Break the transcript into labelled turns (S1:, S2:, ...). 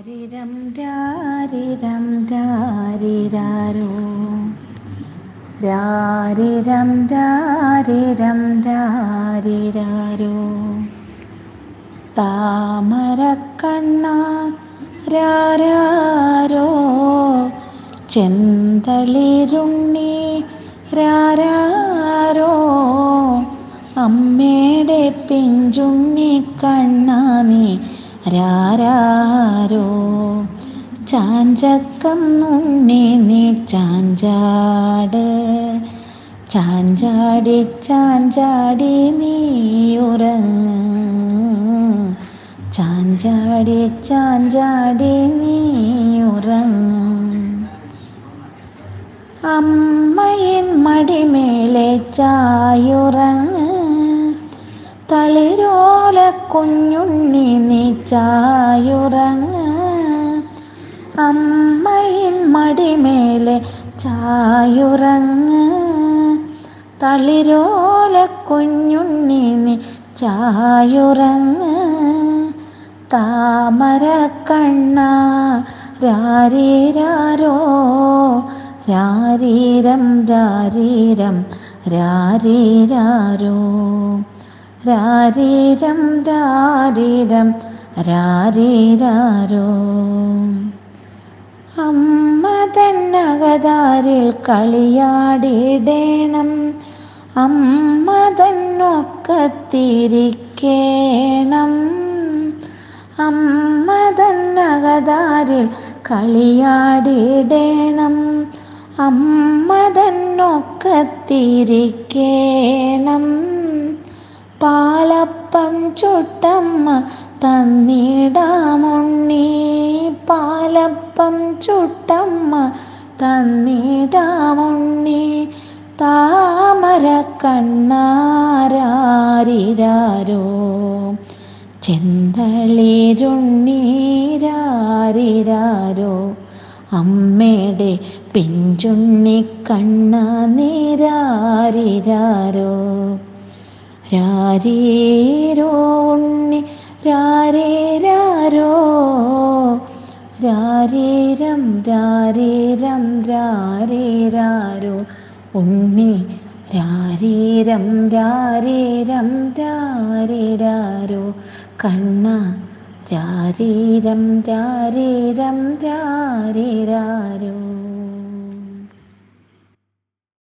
S1: രാരിരം രാരിരം രാരിരാരോ രാരിരം രാരിരം രാരിരാരോ താമരക്കണ്ണ രാരാരോ. ചെന്തളിരുണ്ണി രാരാരോ. അമ്മയുടെ പിഞ്ചുണ്ണി കണ്ണാനി രാരാരോ? ചാഞ്ചക്കം നുണ്ണി നീ ചാഞ്ചാട്. ചാഞ്ചാടി ചാഞ്ചാടി നീ ചാഞ്ചാടി ചാഞ്ചാടി നീ അമ്മയിൻ മടിമേലെ ചായുറങ്ങ്. തളിരോല കുഞ്ഞുണ്ണി നീ ചായുറങ്ങ. അമ്മയിൻ മടിമേലെ ചായുറങ്ങ. തളിരോല കുഞ്ഞുണ്ണി നീ ചായുറങ്ങ. താമര കണ്ണ രാരീരാരോ? രാരീരം രാരീരം രാരീരാരോ? രാരീരം രാരീരം രാരീരാരോ. അമ്മ തന്നകതാരിൽ കളിയാടിടേണം. അമ്മ തന്നൊക്കത്തിരിക്കേണം. അമ്മ തന്നകതാരിൽ കളിയാടിടേണം. അമ്മ തന്നൊക്കത്തിരിക്കേണം. പാലപ്പം ചുട്ടമ്മ തന്നിടാമുണ്ണി പാലപ്പം ചുട്ടമ്മ തന്നിടാമുണ്ണി താമര കണ്ണാരാരിരാരോ? ചെന്തളിരുണ്ണീരാരിരാരോ? അമ്മയുടെ പിഞ്ചുണ്ണി കണ്ണ നീരാരിരാരോ? രാരീരോ ഉണ്ണി രാരേരാരോ രാരേരം രാരേരം രാരേരാരോ ഉണ്ണി രാരേരം രാരേരം രാരേരാരോ കണ്ണ രാരേരം രാരേരം രാരേരാരോ